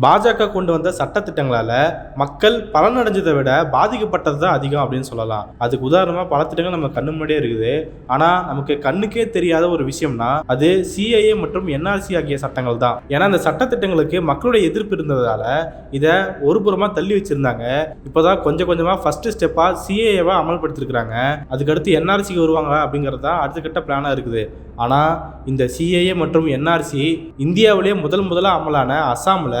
பாஜக கொண்டு வந்த சட்டத்திட்டங்களால மக்கள் பலனடைஞ்சதை விட பாதிக்கப்பட்டது தான் அதிகம் அப்படின்னு சொல்லலாம். அதுக்கு உதாரணமா பல திட்டங்கள் நம்ம கண்ணு முன்னாடியே இருக்குது. ஆனா நமக்கு கண்ணுக்கே தெரியாத ஒரு விஷயம்னா அது சிஐஏ மற்றும் என்ஆர்சி ஆகிய சட்டங்கள் தான். ஏன்னா அந்த சட்டத்திட்டங்களுக்கு மக்களுடைய எதிர்ப்பு இருந்ததால இதை ஒருபுறமா தள்ளி வச்சிருந்தாங்க. இப்போதான் கொஞ்சம் கொஞ்சமா ஃபர்ஸ்ட் ஸ்டெப்பா சிஏஏவா அமல்படுத்திருக்கிறாங்க. அதுக்கடுத்து என்ஆர்சிக்கு வருவாங்க அப்படிங்கிறது தான் அடுத்த கட்ட பிளானா இருக்குது. ஆனா இந்த சிஏஏ மற்றும் என்ஆர்சி இந்தியாவிலேயே முதல் முதலாக அமலான அஸ்ஸாமில்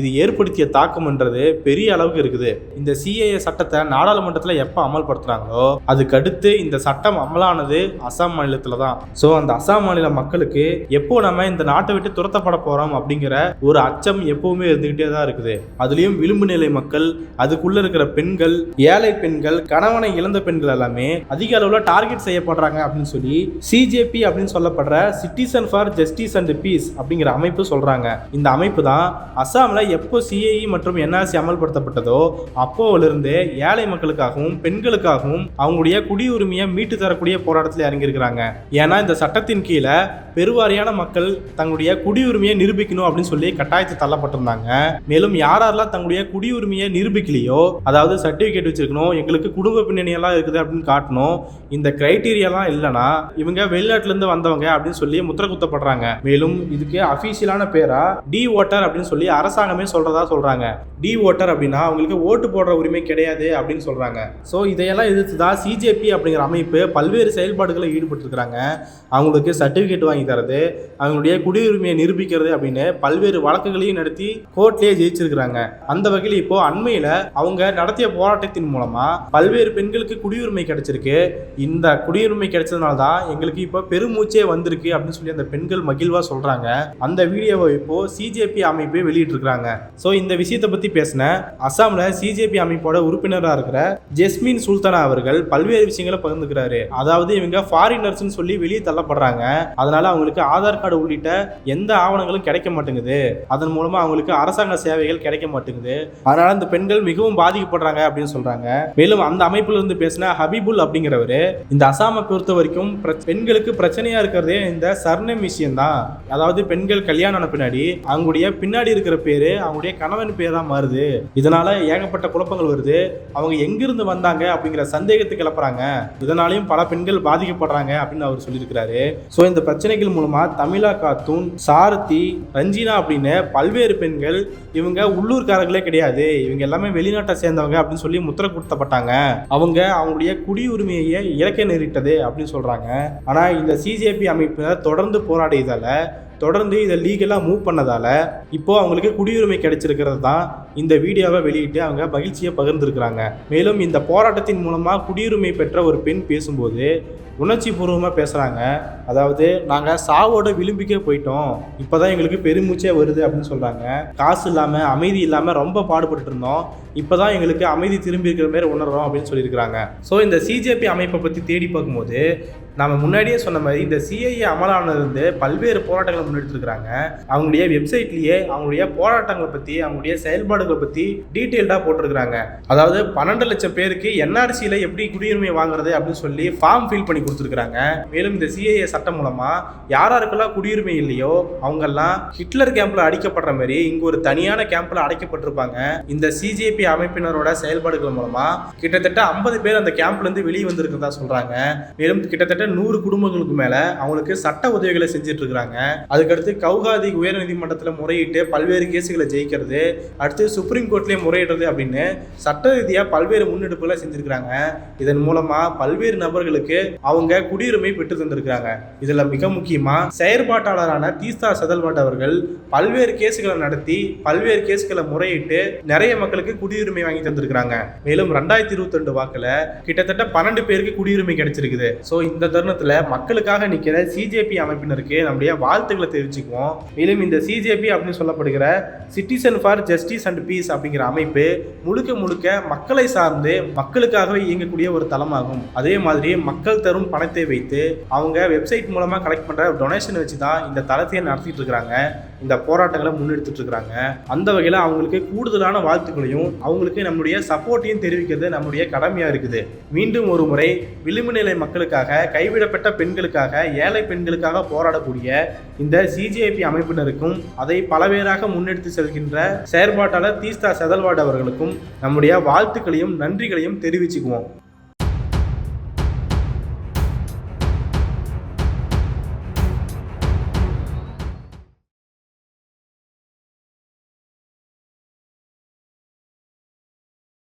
இது ஏற்படுத்திய தாக்கம்ன்றது பெரிய அளவுக்கு இருக்குது. இந்த சிஏஏ சட்டத்தை நாடாளுமன்றத்தில் எப்போ அமல்படுத்துகிறாங்களோ அதுக்கு அடுத்து இந்த சட்டம் அமலானது அஸ்ஸாம் மாநிலத்தில் தான். ஸோ அந்த அசாம் மாநில மக்களுக்கு எப்போ நம்ம இந்த நாட்டை விட்டு துரத்தப்பட போகிறோம் அப்படிங்கிற ஒரு அச்சம் எப்பவுமே இருந்துகிட்டே தான் இருக்குது. அதுலேயும் விளிம்பு நிலை மக்கள் அதுக்குள்ளே இருக்கிற பெண்கள் ஏழை பெண்கள் கணவனை இழந்த பெண்கள் எல்லாமே அதிக அளவில் டார்கெட் செய்யப்படுறாங்க அப்படின்னு சொல்லி சிஜேபி அப்படின்னு சொல்லப்படுற citizen for justice and peace அப்படிங்கிற அமைப்பு சொல்கிறாங்க இந்த அமைப்பு தான் எப்போ சிஏஇ மற்றும் என்ஆர்சி அமல்படுத்தப்பட்டதோ அப்போவிலிருந்தே ஏழை மக்களுக்காகவும் பெண்களுக்காகவும் அவங்களுடைய குடியுரிமையை மீட்டு தரக்கூடிய போராட்டத்தில் இறங்கியிருக்கிறாங்க. ஏன்னா இந்த சட்டத்தின் கீழே பெருவாரியான மக்கள் தங்களுடைய குடியுரிமையை நிரூபிக்கணும் அப்படின்னு சொல்லி கட்டாயத்தை தள்ளப்பட்டிருந்தாங்க. மேலும் யாரெல்லாம் தங்களுடைய குடியுரிமையை நிரூபிக்கலையோ அதாவது சர்டிஃபிகேட் வச்சிருக்கணும் எங்களுக்கு குடும்ப பின்னணியெல்லாம் இருக்குது அப்படின்னு காட்டணும் இந்த கிரைட்டீரியாலாம் இல்லைன்னா இவங்க வெளிநாட்டிலேருந்து வந்தவங்க அப்படின்னு சொல்லி முத்திர குத்தப்படுறாங்க மேலும் இதுக்கு அஃபீஷியலான பேரா டி ஓட்டர் அப்படின்னு சொல்லி அரசாங்கமே சொல்றதா சொல்றாங்க. டி ஓட்டர் அப்படின்னா அவங்களுக்கு ஓட்டு போடுற உரிமை கிடையாது அப்படின்னு சொல்றாங்க. ஸோ இதையெல்லாம் எதிர்த்து தான் சிஜேபி அப்படிங்கிற அமைப்பு பல்வேறு செயல்பாடுகளை ஈடுபட்டிருக்கிறாங்க. அவங்களுக்கு சர்டிஃபிகேட் வாங்கி தரது அவங்களுடைய குடியுரிமையை நிரூபிக்கிறது அப்படின்னு பல்வேறு வழக்குகளையும் நடத்தி கோர்ட்லயே ஜெயிச்சிருக்கிறாங்க. அந்த வகையில் இப்போ அண்மையில் அவங்க நடத்திய போராட்டத்தின் மூலமா பல்வேறு பெண்களுக்கு குடியுரிமை கிடைச்சிருக்கு. இந்த குடியுரிமை கிடைச்சதுனால தான் எங்களுக்கு இப்போ பெருமூச்சே வந்திருக்கு அப்படின்னு சொல்லி அந்த பெண்கள் மகிழ்வாக சொல்றாங்க. அந்த வீடியோவை இப்போ சிஜேபி அமைப்பு வெளியிட்டிருக்கிறாங்க. ஸோ இந்த விஷயத்தை பற்றி பேசின அசாமில் சிஜேபி அமைப்போட உறுப்பினராக இருக்கிற ஜெஸ்மின் சுல்தானா அவர்கள் பல்வேறு விஷயங்களை பகிர்ந்துக்கிறாரு. அதாவது இவங்க ஃபாரினர்ஸ்னு சொல்லி வெளியே தள்ளப்படுறாங்க. அதனால அவங்களுக்கு ஆதார் கார்டு உள்ளிட்ட எந்த ஆவணங்களும் கிடைக்க மாட்டேங்குது. அதன் மூலமா அவங்களுக்கு அரசாங்க சேவைகள் கிடைக்க மாட்டேங்குது. அதனால இந்த பெண்கள் மிகவும் பாதிக்கப்படுறாங்க அப்படின்னு சொல்றாங்க. மேலும் அந்த அமைப்புல இருந்து பேசின ஹபீபுல் அப்படிங்கிறவரு இந்த அசாமை பொறுத்த வரைக்கும் பெண்களுக்கு பிரச்சனையா இருக்கிறதே இந்த சர்ணம் விஷயம் தான் அதாவது பெண்கள் கல்யாணம் ஆன பின்னாடி அவங்களுடைய பின்னாடி இருக்கிற பேரு அவங்களுடைய கணவன் பேர் தான் மாறுது. இதனால ஏகப்பட்ட குழப்பங்கள் வருது. அவங்க எங்கிருந்து வந்தாங்க அப்படிங்கிற சந்தேகத்தை கிளப்புறாங்க. இதனாலையும் பல பெண்கள் பாதிக்கப்படுறாங்க அப்படின்னு அவர் சொல்லியிருக்கிறாரு. ஸோ இந்த பிரச்சனைகள் மூலமா தமிழா காத்தூன் சாரதி ரஞ்சினா அப்படின்னு பல்வேறு பெண்கள் இவங்க உள்ளூர்காரர்களே கிடையாது. இவங்க எல்லாமே வெளிநாட்டை சேர்ந்தவங்க அப்படின்னு சொல்லி முத்திர கொடுத்தப்பட்டாங்க அவங்க அவங்களுடைய குடியுரிமையை இழக்க நேரிட்டது அப்படின்னு சொல்றாங்க. ஆனா இந்த சிஜேபி அமைப்பினர் தொடர்ந்து போராடியதால தொடர்ந்து இதை லீகலாக மூவ் பண்ணதால் இப்போ அவங்களுக்கு குடியுரிமை கிடைச்சிருக்கிறது தான் இந்த வீடியோவை வெளியிட்டு அவங்க மகிழ்ச்சியை பகிர்ந்திருக்கிறாங்க. மேலும் இந்த போராட்டத்தின் மூலமாக குடியுரிமை பெற்ற ஒரு பெண் பேசும்போது உணர்ச்சி பூர்வமாக பேசுகிறாங்க அதாவது நாங்கள் சாவோட விளிம்பிக்கே போயிட்டோம். இப்போ தான் எங்களுக்கு பெருமூச்சே வருது அப்படின்னு சொல்கிறாங்க காசு இல்லாமல் அமைதி இல்லாமல் ரொம்ப பாடுபட்டு இருந்தோம். இப்போ தான் எங்களுக்கு அமைதி திரும்பி இருக்கிற மாதிரி உணர்றோம் அப்படின்னு சொல்லியிருக்கிறாங்க. ஸோ இந்த சிஜேபி அமைப்பை பற்றி தேடி பார்க்கும்போது நாம முன்னாடியே சொன்ன மாதிரி இந்த சிஐஏ அமலானது வந்து பல்வேறு போராட்டங்களை முன்னெடுத்திருக்கிறாங்க. அவங்களுடைய வெப்சைட்லேயே அவங்களுடைய போராட்டங்களை பற்றி அவங்களுடைய செயல்பாடுகளை பற்றி டீட்டெயில்டாக போட்டிருக்கிறாங்க. அதாவது பன்னெண்டு லட்சம் பேருக்கு என்ஆர்சியில் எப்படி குடியுரிமை வாங்குறது அப்படின்னு சொல்லி ஃபார்ம் ஃபில் பண்ணி கொடுத்துருக்குறாங்க. மேலும் இந்த சிஐஏ சட்டம் மூலமாக யாராருக்கெல்லாம் குடியுரிமை இல்லையோ அவங்கெல்லாம் ஹிட்லர் கேம்பில் அடிக்கப்படுற மாதிரி இங்கே ஒரு தனியான கேம்பில் அடைக்கப்பட்டிருப்பாங்க. இந்த சிஜேபி அமைப்பினரோட செயல்பாடுகள் மூலமாக கிட்டத்தட்ட ஐம்பது பேர் அந்த கேம்ப்லேருந்து வெளியே வந்திருக்கிறதா சொல்கிறாங்க மேலும் கிட்டத்தட்ட நூறு குடும்பங்களுக்கு மேல அவங்களுக்கு சட்ட உதவிகளை செஞ்சுட்டு இருக்கிறாங்க அதுக்கடுத்து கவுகாதி உயர்நீதிமன்றத்தில் முறையிட்டு பல்வேறு கேஸுகளை ஜெயிக்கிறது அடுத்து சுப்ரீம் கோர்ட்லேயே முறையிடுறது அப்படின்னு சட்ட ரீதியாக பல்வேறு முன்னெடுப்புகளை செஞ்சிருக்கிறாங்க. இதன் மூலமா பல்வேறு நபர்களுக்கு அவங்க குடியுரிமை பெற்று தந்திருக்கிறாங்க. இதுல மிக முக்கியமா செயற்பாட்டாளரான தீஸ்தா சதல்வாட் அவர்கள் பல்வேறு கேஸுகளை நடத்தி பல்வேறு கேஸுகளை முறையிட்டு நிறைய மக்களுக்கு குடியுரிமை வாங்கி தந்திருக்கிறாங்க. மேலும் ரெண்டாயிரத்தி இருபத்தி ரெண்டு வாக்குல கிட்டத்தட்ட பன்னெண்டு பேருக்கு குடியுரிமை கிடைச்சிருக்குது. ஸோ இந்த தருணத்தில் மக்களுக்காக நிற்கிற சிஜேபி அமைப்பினருக்கு நம்முடைய வாழ்த்துக்களை தெரிவிச்சுக்குவோம். மேலும் இந்த சிஜேபி அப்படின்னு சொல்லப்படுகிற citizen for justice and peace அப்படிங்கிற அமைப்பு முழுக்க முழுக்க மக்களை சார்ந்து மக்களுக்காகவே இயங்கக்கூடிய ஒரு தளமாகும். அதே மாதிரி மக்கள் தரும் பணத்தை வைத்து அவங்க வெப்சைட் மூலமாக கலெக்ட் பண்ணுற டொனேஷன் வச்சு தான் இந்த தளத்தையே நடத்திட்டு இருக்கிறாங்க. இந்த போராட்டங்களை முன்னெடுத்துட்டு இருக்கிறாங்க. அந்த வகையில் அவங்களுக்கு கூடுதலான வாழ்த்துக்களையும் அவங்களுக்கு நம்முடைய சப்போர்ட்டையும் தெரிவிக்கிறது நம்முடைய கடமையாக இருக்குது. மீண்டும் ஒரு முறை விளிம்பு நிலை மக்களுக்காக கை கைவிடப்பட்ட பெண்களுக்காக ஏழை பெண்களுக்காக போராடக்கூடிய இந்த சிஜேபி அமைப்பினருக்கும் அதை பலவேறாக முன்னெடுத்து செல்கின்ற செயற்பாட்டாளர் தீஸ்தா செதல்வாட் அவர்களுக்கும் நம்முடைய வாழ்த்துக்களையும் நன்றிகளையும் தெரிவிச்சுக்குவோம்.